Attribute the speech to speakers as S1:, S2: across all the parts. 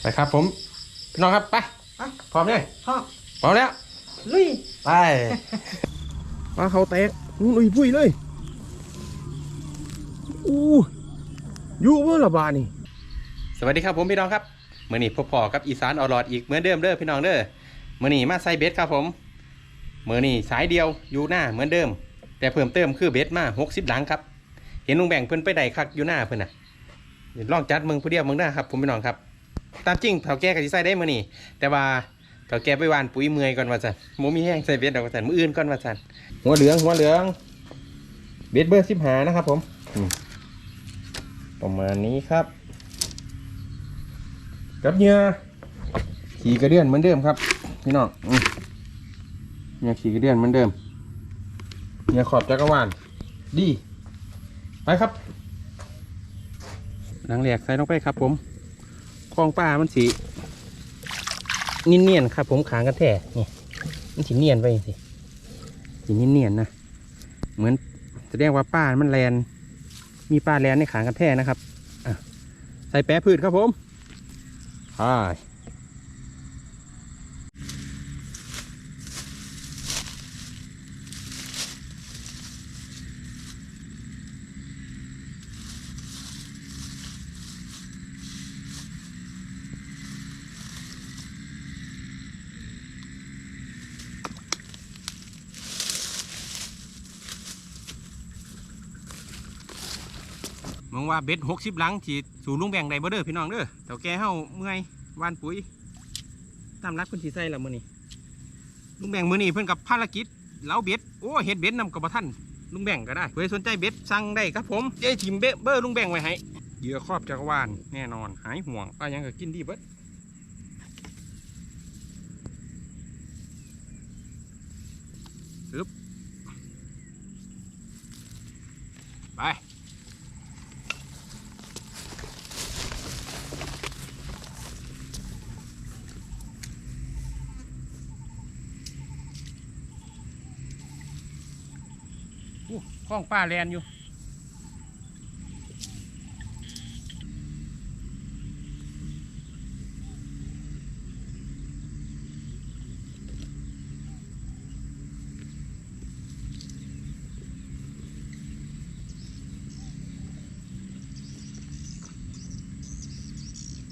S1: ไปครับผมพี่น้องครับไป
S2: อะ
S1: พร้อมยัง
S2: พ่อ
S1: พร้อมแล้ว
S2: ลุย
S1: ไปปลาเขาแตกนู่นอุ้ยปุ้ยเลยอู้อยู่เมื่อละบานี่สวัสดีครับผมพี่น้องครับเมื่อนี้พบพอกับอีสานออรอดอีกเหมือนเดิมเด้อพี่น้องเด้อเมื่อนี้มาใส่เบ็ดครับผมเมื่อนี้สายเดียวอยู่หน้าเหมือนเดิม แต่เพิ่มเติมคือเบ็ดมาหกสิบหลังครับ เห็นลุงแบ่งเพิ่นไปได้คักอยู่หน้าเพิ่นน่ะเดี๋ยวลองจัดมึงผู้เดียวมึงได้ครับผมพี่น้องครับ ตามจริงเถาแก่ก็สิใส่ได้มื่อนี้แต่ว่าเถาแก่ไปหวานปุ๋ยเมื่อยก่อนว่าจันโมมีแห้งใส่เบ็ดดอกว่าจันมืออื่นก่อนว่าจันหัวเหลืองหัวเหลืองเบ็ดเบอร์สิบหานะครับ ผมอืมประมาณนี้ครับกับเหยื่อขี่กระเดื่อนเหมือนเดิมครับพี่น้องอืมเหยื่อขี่กระเดื่อนเหมือนเดิมเหยื่อขอบจักรวาลดี ไปครับหลังแหลกใส่ลงไปครับผมคล องปลามันสีเนียนๆครับ ผมขางกันแท้นี่มันสีเนียนไปสิสีเนียนๆนะเหมือนแสดงว่าป้ามันแลนมีป้าแลนในขางกันแท้นะครับอะใส่แปะพืชครับผมใช่ มองว่าเบ็ดหกสิบหลังฉีดสู่ลุงแบ่งได้บ่เด้อพี่น้องเด้อเต่าแกเฮาเมื่อยวานปุ๋ยตามรักคุณสิใส่ละมื้อนี้ลุงแบ่งมื้อนี้เพิ่นกับภารกิจเล้าเบ็ดโอ้เห็ดเบ็ดนำกับบ่ทันลุงแบ่งก็ได้เพื่อสนใจเบ็ดสั่งได้ครับผมเจ๊ทิมเบเบอร์ลุงแบ่งไว้ให้เหยื่อครอบจักรวาลแน่นอนหายห่วงปลายังก็กินดีเบิด ข้องป้าแลนอยู่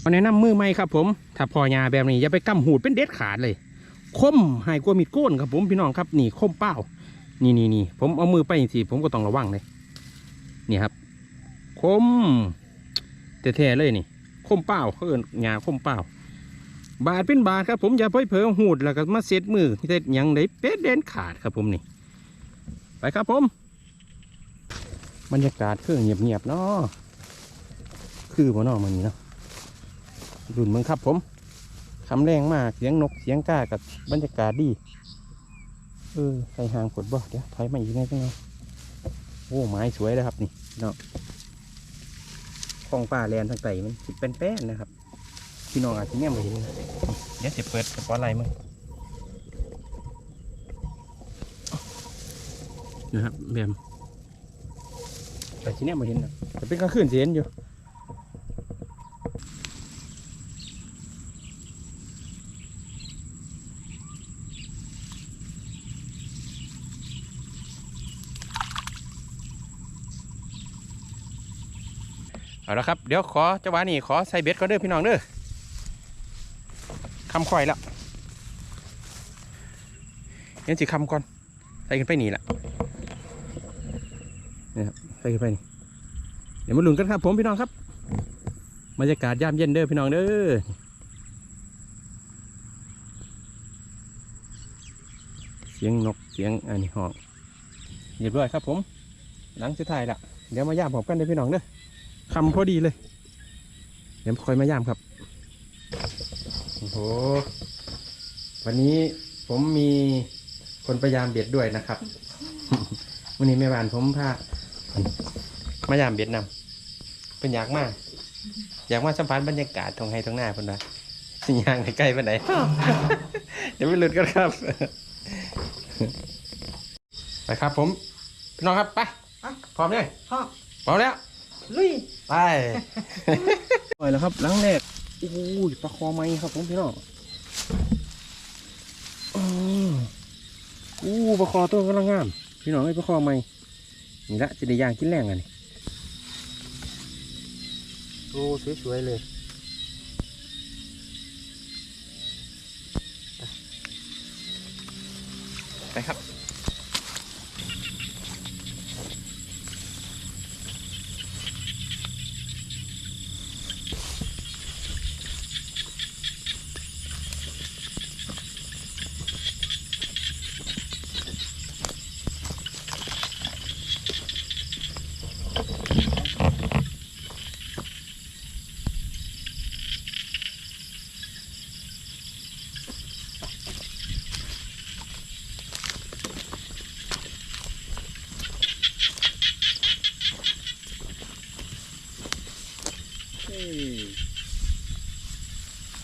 S1: เอาแนะนำมือใหม่ครับผมถ้าพอยาแบบนี้อย่าไปกำหูดเป็นเด็ดขาดเลย คมหายกว่ามีดโก้นครับผมพี่น้องครับนี่คมเป้า นี่นี่นี่ผมเอามือไปทีผมก็ต้องระวังเลยนี่ครับ คมแท้ๆเลยนี่ คมเป้าเขาเอินงาคมเป้าบาดเป็นบาดครับ ผมอย่าเพิ่เผลอหูดแล้วก็มาเซ็ตมือเซ็ตยังได้เป็ดเด่นขาดครับผมนี่ ไปครับผมบรรยากาศเครื่องเงียบๆเนาะคือบ่นอมันนี่เนาะรุ่นมึงครับผมคำแรงมากเสียงนกเสียงกากับบรรยากาศดี เออใส่หางกดบ่เดี๋ยวถอยมาอีกไงจังไงโอ้ไม้สวยเลยครับนี่เนาะคลองป่าแลนทางไต่มันสิเป็นแป้นๆนะครับ พี่น้องอาจจะเนี่ยมาเห็นนะเดี๋ยวจะเปิดกระเป๋าอะไรมั้งนะครับแบมแต่ที่เนี่ยมาเห็นนะแต่เป็นกลางคืนสิเห็นอยู่ เอาละครับ เดี๋ยวขอจังหวะนี้ขอใส่เบ็ดก่อนเด้อพี่น้องเด้อคำค่อยแล้วยังสิคำก่อน ใส่ขึ้นไปนี่แหละนี่ครับใส่ขึ้นไปนี่ เดี๋ยวมาลุ้นกันครับ ผมพี่น้องครับบรรยากาศยามเย็นเด้อพี่น้องเด้อเสียงนกเสียงอันนี้ห้องเรียบร้อยครับผม หลังสุดท้ายละเดี๋ยวมาย่ามผมกันเด้อพี่น้องเด้อ คำพอดีเลย เดี๋ยวคอยมาย่ามครับ โอ้โห วันนี้ผมมีคนพยายามเบียดด้วยนะครับ วันนี้แม่บ้านผมพามายามเบียดนำเป็นอยากมาก อยากมาสัมผัสบรรยากาศตรงไห้ตรงหน้าเพิ่นว่าสิย่างใกล้ๆปานใดเดี๋ยวไปลุ้นกันครับ ไปครับผม พี่น้องครับไป
S2: อะ
S1: พร้อมยัง
S2: พ่อ
S1: พร้อมแล้ว
S2: ลุย
S1: ไป ปล่อยแล้วครับหลังแรกอู้ยปลาคอไหมครับผมพี่น้องอู้ปลาคอตัวกำลังงาม พี่น้องไอ้ปลาคอไหมนี่ละจะได้ย่างกินแรงอันนี้โอ้สวยๆเลยไปครับ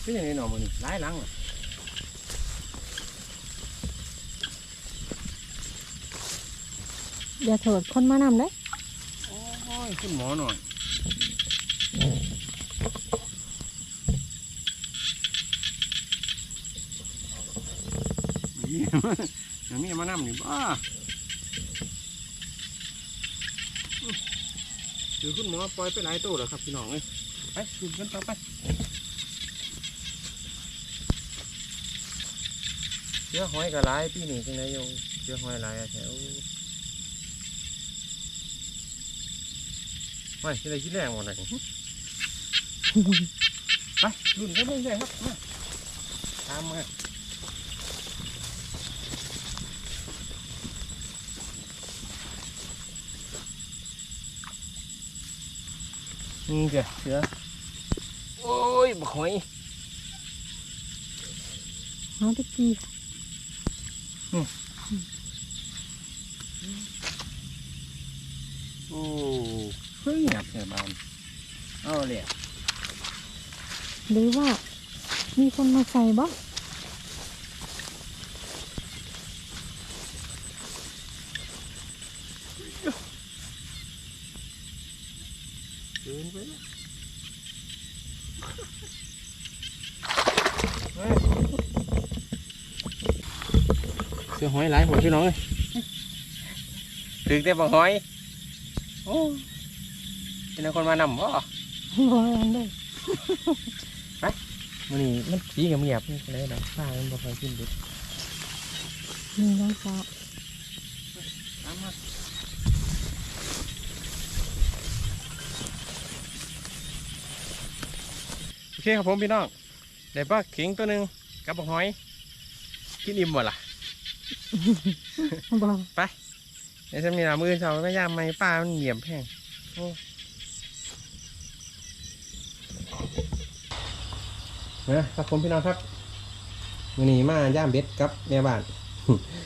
S1: เฮ้ย เป็นยังไงหนอมันร้ายหลังอ
S2: ย่าโทษคนมานำเลย
S1: โอ้ยคุณหมอหน่อยนี่มันมีมานำนี่บ้าคือคุณหมอปล่อยไปหลายตัวแล้วครับพี่น้องเอ้ยไปดูกันต่อไป เชื้อหอยกับหลายปีนี้จังไดโยมเชื้อหอยหลายแถวไม่ที่ไรที่แรงหมดเลยไปรุ่นกันเรื่อยๆครับมาตามมานี่เจ้ะเสือโอ้ยบักหอย
S2: เอาตะกี้
S1: โอ้เฮ้ยหนักเสียบานเอาเลย
S2: หรือว่า มีคนมาใส่บ่
S1: เดินไปแล้วเสือ หอยหลายหัวพี่น้องเลยถึงแต่บักหอย โอ้เป็นคนมานำบ่
S2: บ่อันเด้อ
S1: มันนี่มันสีกับเงียบนี่เลยนะฟ้ามันบ่ค่อยขึ้นดุ
S2: มีน้องสาว
S1: ตามมาโอเคครับผมพี่น้องได้ปลาเข็งตัวหนึ่งกับบักหอยกินอิ่มหมดล่ะ
S2: บ่
S1: เดี๋ยวจะมีหนามือเสาไม่ยามไม่ป้ามันเหยียบแพงโอ้นะครับผมพี่น้องครับวันนี้มาย่ามเบ็ดกับแม่บ้าน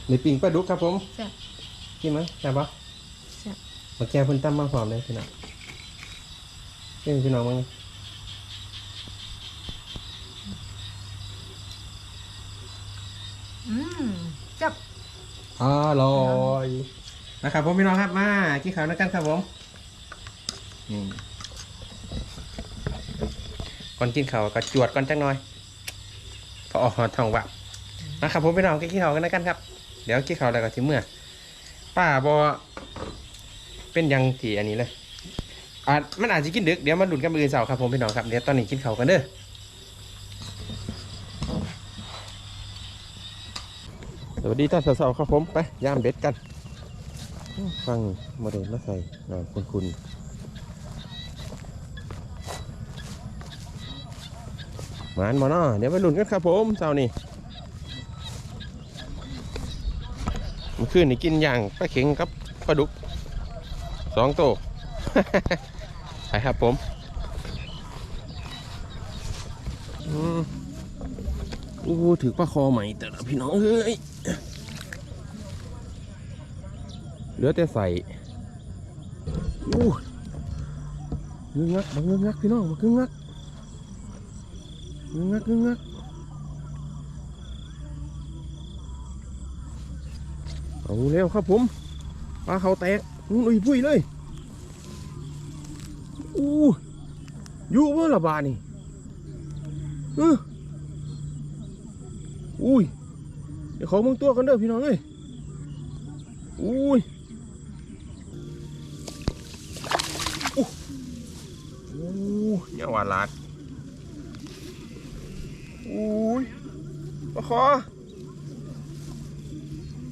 S1: ในปิงปลาดุกครับผม
S2: แซ่บ
S1: กินมั้ยแซ่บปะ
S2: แซ่บ
S1: มาแก้เพิ่นตั้มมาพร้อมเลยพี่น้องเอ้ยพี่น้องมั้ง
S2: อืมจับ
S1: อร่อยนะครับผมพี่น้องครับมากินข้าวด้วยกันครับผมนี่ก่อนกินข้าวก็จวดก่อนจังหน่อยพอออกหอดทองว่ะนะครับผมพี่น้องกินข้าวกันด้วยกันครับ เดี๋ยวกินข้าวแล้วก็ถึงเมื่อป้าบอเป็นยังที่อันนี้เลยอาจมันอาจจะกินดึกเดี๋ยวมาดุนกันมืออนเสาร์ครับผมพี่น้องครับเดี๋ยวตอนนี้กินข้าวกันเด้อ สวัสดีตอนสาร์ครับผมไปย่ามเบ็ดกันฟังโมเดลมาใส่งานคุณคุณหมานมาเนาะเดี๋ยวมาลุ้นกันครับผมเสานี้เมื่อคืนนี่กินอย่างปลาเข็งกับปลาดุกสองโตวไปครับผม อืม โอ้ถือปลาคอใหม่แต่ละพี่น้องเอ้ยเหลือแต่ใส่อู้งึงงักบังงึงงักพี่น้องบังงึงงักงึงงักงึงงักเอาเร็วครับผมปลาเขาแตกอุ้ยปุ้ยเลยอู้อยู่เมื่อละบาทนี่เออ อุ้ย เดี๋ยวขอมึงตัวกันเด้อพี่น้องเอ้ยอุ้ยโอ้โอ้เนี่ยหวานหลาดอุ้ยปลาคอ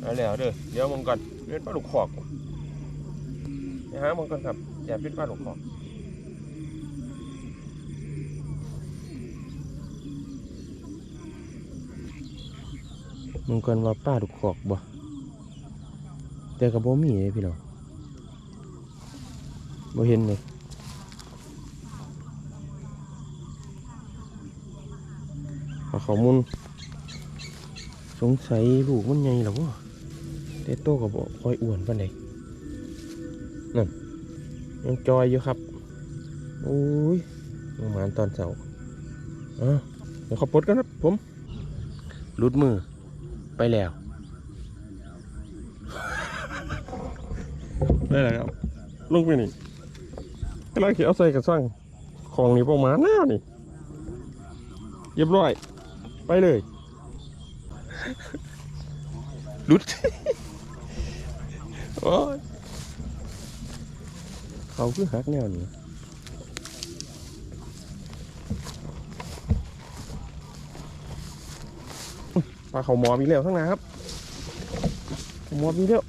S1: เอาแล้วเด้อเดี๋ยวมึงก่อนเป็นปลาลูกขอกนะฮะมึงก่อนครับอย่าเป็นปลาลูกขอก มึงก่อนว่าป้าดุกขอกบ่แต่กับบ่มีเลยพี่น้องบ่เห็นเลยเอาขามุนสงสัยลูกมันใหญ่หรอวะแต่โตกับบ่ค่อยอ้วนปานใดนั่นยังจอยอยู่ครับโอ้ยยังหมานตอนเสาร์อะเดี๋ยวขอปลดกันครับผมรุดมือ ไปแล้วได้แล้วครับลงไปนี่กำลังเขียวใส่กระสังของนี่ประมาณหน้านี่เรียบร้อย ไปเลยลุดโอ้ยเขาคือหักแนวนี้ ปลาเขาหมอมีแล้วทั้งนั้นครับหมอมีแล้ว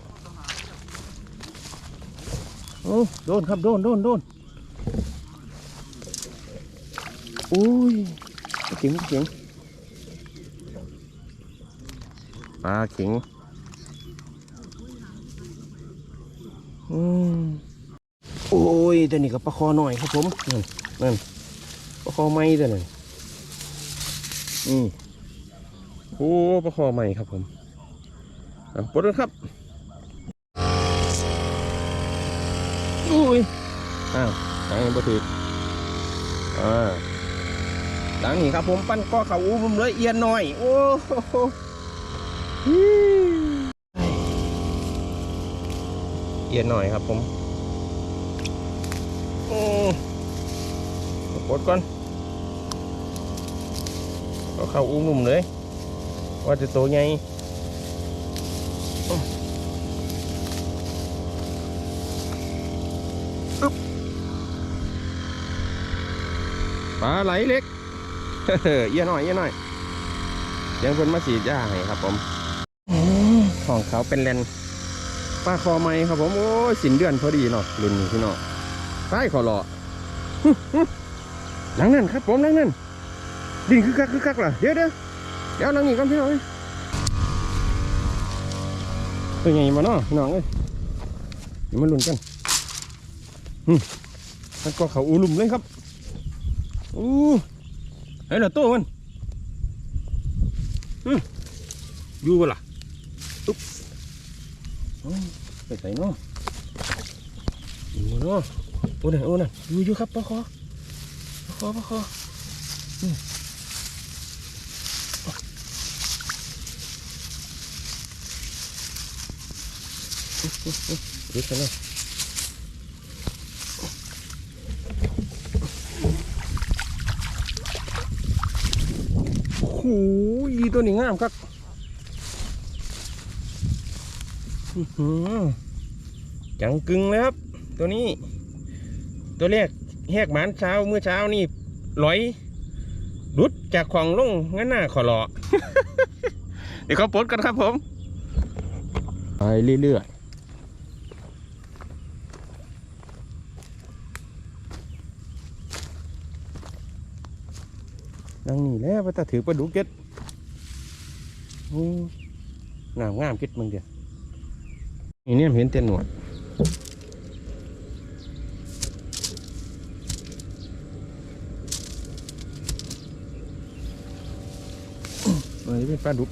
S1: โอ้โดนครับโดนโดนโดนอุ้ยเข็งเข็งปลาเข็งอืมโอ้ยตัวนี้ก็ปลาคอหน่อยครับผมนั่นนั่นปลาคอไม้ตัวนั้นอืม อ้ประคอใหม่ครับผมอะปลดแล้วครับอุ้ยอ้าวหางบ่ถืออ่าหลังนี้ครับผมปั้นก้อเขาอู้ผมเลยเอียนหน่อย โอ้โหเอียนหน่อยครับผมโอ้ปลดก่อนก็เขาอู้มุมเลย ว่าจะโตไงปลาไหลเล็ก เยี่ยหน่อยเยี่ยหน่อยเสียงเพิ่นมาสีดยาให้ครับผมของเขาเป็นเลนปลาคอไม้ครับผม โอ้ยสินเดือนพอดีเนาะรุ่นนี้พี่น้องใต้ขอรอฮึฮึหลังนั่นครับผมหลังนั่นดินคือคักคือคักล่ะเดี๋ยวเดี๋ยว เดี๋ยวหลังนี้ก่อนพี่น้องเอ้ยตัวใหญ่มาเนาะพี่น้องเอ้ยเดี๋ยวมาลุ้นกันอืมมันก็เขาอูลุมเลยครับอู้เฮ้ยเหรอโต้มันอืมอยู่บ่ล่ะตุ๊บอ๋ไปใส่เนาะอยู่เนาะโอ้น่ะโอ้น่ะอยู่อยู่ครับปะคอปะคอปะคอ อืมเดี๋ยวกันเนาะโอ้โหอีตัวนี้งามครับอื้อหือจังกึงเลยครับ ตัวนี้ ตัวแรกแหกหมานเช้าเมื่อเช้านี่ลอยรุดจากของลงงั้นหน้าขอรอเดี๋ยวเขาปลดกันครับผม ไปเรื่อย ดังนี้แล้วไปตาถือปลาดุกเก็ดโอ้งามงามเก็ดมึงเดียวนี่เนี่ยเห็นเต็นหนวดอันนี้เป็นปลาดุก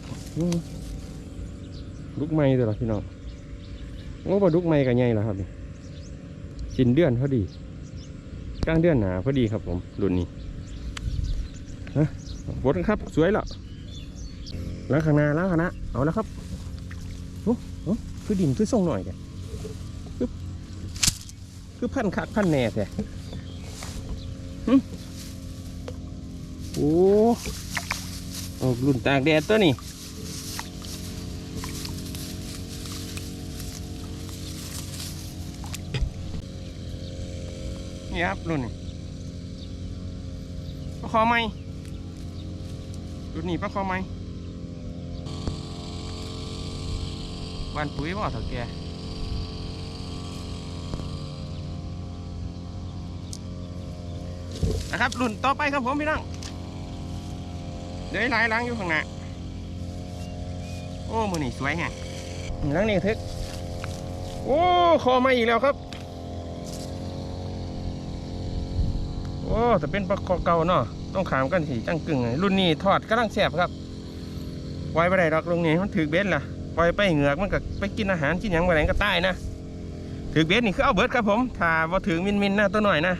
S1: ดุกไม้ตัวละพี่น้องโอ้ปลาดุกไม้กับใหญ่แล้วครับนี่สินเดือนพอดีกลางเดือนหนาพอดีครับผมรุ่นนี้ บดครับ สวยแล้วแล้วข้างหน้าแล้วคณะเอาแล้วครับโอ้โอ้คือดินคือส่งหน่อยแกคือคือพันคักพันแหน่แท้หึโอ้อ้ออกรุ่นตากแดดตัวนี้นี่ครับรุ่นนี้ปลาคอไหม รุ่นนี้ปลาคอไหมบานปุ๋ยบ่เถ่าแกนะครับรุ่นต่อไปครับผมพี่น้องเดี๋ยวหลายล้างอยู่ข้างหน้าโอ้มือนี่สวยไงล้างนี่ทึกโอ้คอมาอีกแล้วครับ โอ้แต่เป็นปลาคอเก่าเนาะ ต้องขามกันสิจังกึ่งเลยรุ่นนี้ทอดกำลังแสบครับปล่อยไปได้ดอกลงนี้มันถือเบ็ดล่ะปล่อยไปเหงือกมันก็ไปกินอาหารกินหยังไปไหนก็ตายนะถือเบ็ดนี่คือเอาเบิดครับผมถ้าว่าถือมินมินนะตัวหน่อยนะ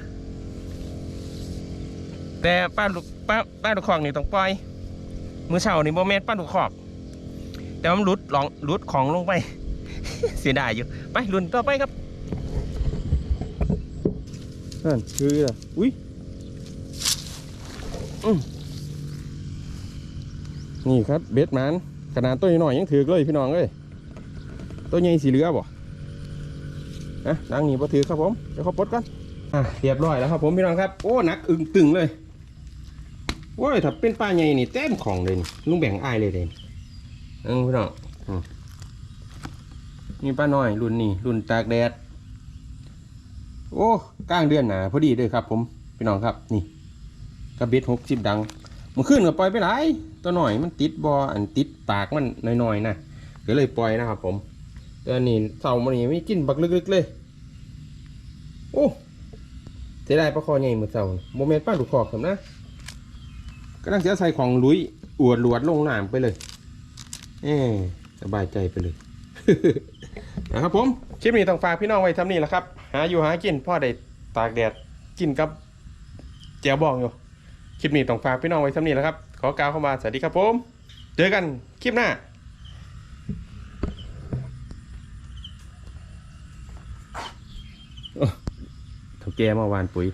S1: แต่ป้าลูกป้าป้าลูกคอกนี่ต้องปล่อยมือเช้านี่โมเมนต์ป้าลูกคอก แต่ว่ามันหลุดหลองหลุดของลงไป เสียดายอยู่ไปรุ่นต่อไปครับนั่นคืออะไรอุ้ย นี่ครับเบ็ดมันขนาดตัวน้อยยังถือเลยพี่น้องเอ้ยตัวใหญ่สีเหลือบ่นะดังนี้บ่ถือครับผมเดี๋ยวเขาปลดก่อนอะเรียบร้อยแล้วครับผมพี่น้องครับโอ้หนักอึงตึงเลยโอ้ยถ้าเป็นปลาใหญ่นี่เต็มของเลยนี่ลุงแบ่งอายเลยเด่นเออพี่น้องมนี่ป้าน้อยรุ่นนี้รุ่นตากแดด โอ้กลางเดือนหนาพอดีเลยครับผมพี่น้องครับนี่ กระเบ็ดหกสิบดังมื่อคืนก็ปล่อยไปหลายตัวหน่อยมันติดบออันติดปากมันน้อยๆนะก็เลยปล่อยนะครับผมต่อันนี้เสามันนี่ไม่กินบักลึกๆเลยโอ้เสียดายปลาคอใหญ่เหมือนเสาโมเมนต์ป้าดูกคอกผมนะก็ตั้งจะใส่ของลุยอวดหลวดลงน้ำไปเลยเออสบายใจไปเลยนะครับผมคลิปนี้ต้องฝากพี่น้องไว้ทำนี่แหละครับ หาอยู่หากินพ่อได้ตากแดดกินกับเจียวบองอยู่ คลิปนี้ต้องฝากพี่น้องไว้ทำนี่แล้วครับ ขอกล่าวเข้ามาสวัสดีครับผม เจอกันคลิปหน้าโอ้เท่าแกเมื่อวานปุ๋ย